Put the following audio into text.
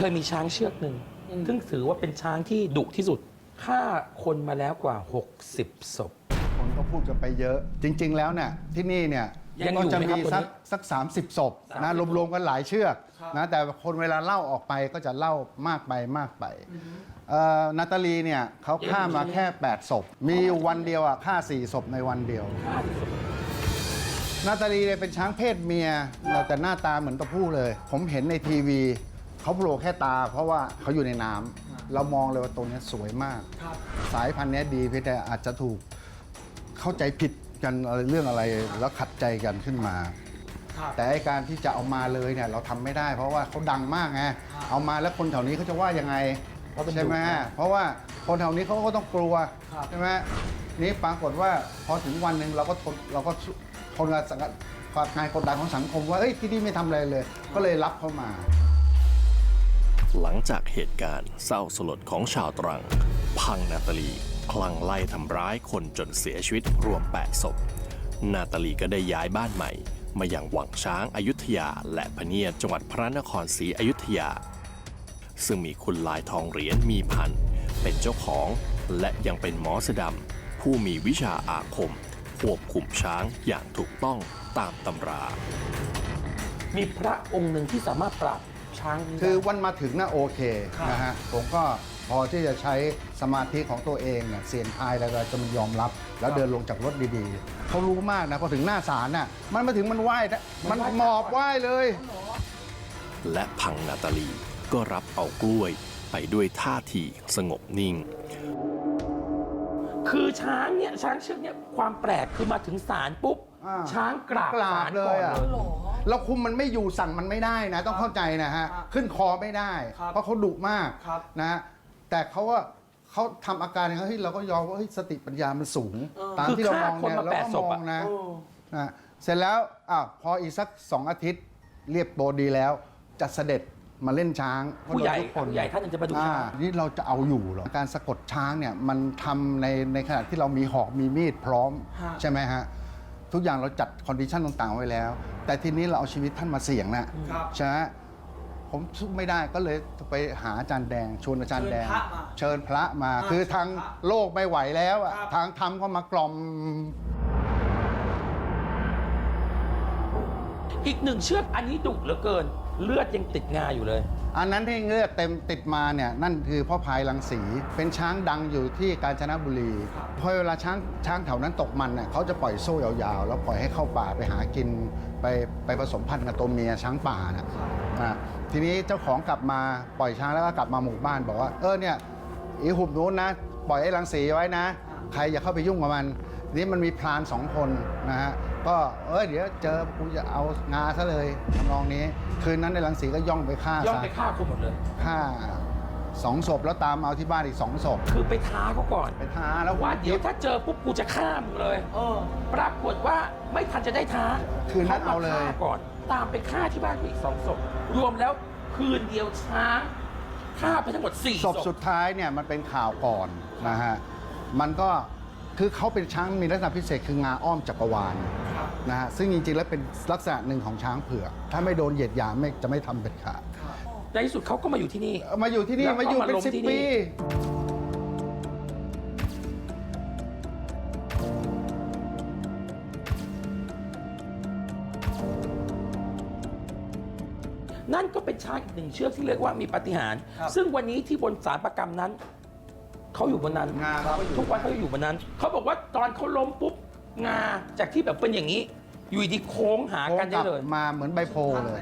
เคยมีช้างเชือกหนึ่งซึ่งถือว่าเป็นช้างที่ดุที่สุดฆ่าคนมาแล้วกว่า 60ศพ คนก็พูดกันไปเยอะ จริง ๆ แล้วเนี่ยที่นี่เนี่ยยังก็อยู่จะไหมครับมีคนนี้สักสักสามสิบศพนะ30รวมๆกันหลายเชือกนะแต่คนเวลาเล่าออกไปก็จะเล่ามากไปมากไปเอ่อนาตาลีเนี่ยเขาฆ่ามาแค่ 8 ศพ มีอยู่วันเดียวอะฆ่า 4 ศพในวันเดียว นาตาลีเนี่ยเป็นช้างเพศเมียแต่หน้าตาเหมือนตัวผู้เลย ผมเห็นในทีวี เขาโผล่แค่ตา เพราะว่าเขาอยู่ในน้ำเรามองเลยว่าตัวเนี้ยสวยมากสายพันธุ์เนี้ยดีเพียงแต่อาจจะถูกเข้าใจผิดกันอะไรเรื่องอะไรแล้วขัดใจกันขึ้นมาแต่ไอ้การที่จะเอามาเลยเนี่ยเราทำไม่ได้ เพราะว่าเขาดังมากไงเอามาแล้วคนแถวนี้เขาจะว่ายังไงเพราะเป็นใช่ไหมดุนะเพราะว่าคนแถวนี้เขาก็ต้องกลัวใช่ไหมนี่ปรากฏว่าพอถึงวันหนึ่งเราก็ทนเราก็ทนกับสังกัดกับงานกดดันของสังคมว่าเอ้ยที่นี่ไม่ทำอะไรเลย ก็เลยรับเข้ามา หลังจากเหตุการณ์เศร้าสลดของชาวตรัง พังนาตาลี คลั่งไล่ทำร้ายคนจนเสียชีวิตรวม 8 ศพ นาตาลีก็ได้ย้ายบ้านใหม่ มาอย่างวังช้างอายุทยา และพเนียดจังหวัดพระนครศรีอยุธยา ซึ่งมีคุณลายทองเหรียญมีพัน เป็นเจ้าของ และยังเป็นหมอสดำผู้มีวิชาอาคม ควบคุมช้างอย่างถูกต้องตามตำรา มีพระองค์หนึ่งที่สามารถปราบ ช้างนี้คือได้วันมาถึงนะโอเคครับนะฮะผมก็พอที่จะใช้สมาธิของตัวเองเนี่ยเสียงทายอะไรๆจะมันยอมรับ แล้วเดินลงจากรถดีๆเขารู้มากนะพอถึงหน้าศาลน่ะมันมาถึงมันไหว้นะมันหมอบไหว้เลย และพังนาตาลีก็รับเอากล้วยไปด้วยท่าทีสงบนิ่ง คือช้างเนี่ยช้างเชือกเนี่ยความแปลกคือมาถึงศาลปุ๊บ อ่าช้างกราบกราบศาลเลก่อนยอะเลย เราคุมมันไม่อยู่สั่งมันไม่ได้นะ ต้องเข้าใจนะฮะขึ้นคอไม่ได้เพราะเขาดุมากนะฮะแต่เขาว่าเขาทำอาการอย่างเฮ้ยเราก็ยอมว่าเฮ้ยสติปัญญามันสูง ตามคือที่เราฆ่ามองคนเนี่ยมาเราแปดก็ศพมออะงนะนะเสร็จแล้วอะพออีกสักสองอาทิตย์เรียบตัวดีแล้ว จะเสด็จมาเล่นช้างผู้ใหญ่ทุกคนผู้ใหญ่ท่านหนึงจะมาดูอ่าช้าง นี่เราจะเอาอยู่เหรอการสะกดช้างเนี่ยมันทำในในขณะที่เรามีหอกมีมีดพร้อมใช่ไหมฮะ ทุกอย่างเราจัดคอนดิชันต่างๆ ไว้แล้ว แต่ทีนี้เราเอาชีวิตท่านมาเสี่ยงนะใช่ไหมผมสู้ไม่ได้ก็เลยไปหาอาจารย์แดงชวนอาจารย์แดง เชิญพระมาคือทางโลกไม่ไหวแล้วอะทางธรรมก็มากล่อม อีกหนึ่งเชือกอันนี้ดุเหลือเกิน เลือดยังติดงาอยู่เลย อันนั้นที่เลือดเต็มติดมาเนี่ยนั่นคือพ่อพายลังสี เป็นช้างดังอยู่ที่กาญจนบุรีพอเวลาช้างช้างแถวนั้นตกมันเนี่ยเขาจะปล่อยโซ่ยาวๆ แล้วปล่อยให้เข้าป่าไปหากินไปไปผสมพันธุ์กับตัวเมียช้างป่านะอะทีนี้เจ้าของกลับมาปล่อยช้างแล้วก็กลับมาหมู่บ้าน บอกว่าเออเนี่ยอีหุบนู้นนะ ปล่อยไอ้ลังสีไว้นะ ใครอย่าเข้าไปยุ่งกับมัน นี่มันมีพรานสองคนนะฮะก็เออเดี๋ยวเจอกูจะเอางาซะเลยทำนองนี้ คืนนั้นในลังสีก็ย่องไปฆ่าย่องซะไปฆ่าคนหมดเลย ฆ่าสองศพแล้วตามเอาที่บ้านอีกสองศพคือไปท้าเขาก่อน ไปท้าแล้วว่าเดี๋ยวถ้าเจอปุ๊บกูจะฆ่ามึงเลยปรากฏว่าไม่ทันจะได้ท้าคืนนั้นเอาเลย ขมฆ่ก่อน ตามไปฆ่าที่บ้านกูอีกสองศพรวมแล้วคืนเดียวช้างฆ่าไปทั้งหมดสี่ศศพพสุดท้ายเนี่ยมันเป็นข่าวก่อนนะฮะ มันก็ คือเขาเป็นช้างมีลักษณะพิเศษคืองาอ้อมจักรวาลนะฮะซึ่งจริงๆแล้วเป็นลักษณะหนึ่งของช้างเผือกถ้าไม่โดนเหยียดหยามไม่จะไม่ทำเป็นขาดในที่สุดเขาก็มาอยู่ที่นี่เอามาอยู่ที่นี่แล้วก็มาอยู่เป็นมาลงสิบที่นี่ ปี นั่นก็เป็นช้างอีกหนึ่งเชือกที่เรียกว่ามีปาฏิหารย์ซึ่งวันนี้ที่บนสารประกรรมนั้น เขาอยู่บนนั้นงาเขาก็อยู่ ทุกวันเขาอยู่บนนั้น เขาบอกว่าตอนเขาล้มปุ๊บงาจากที่แบบเป็นอย่างนี้ อยู่ดีๆโค้งหาโค้งกันกได้ลับเลย มาเหมือนใบโพลเลย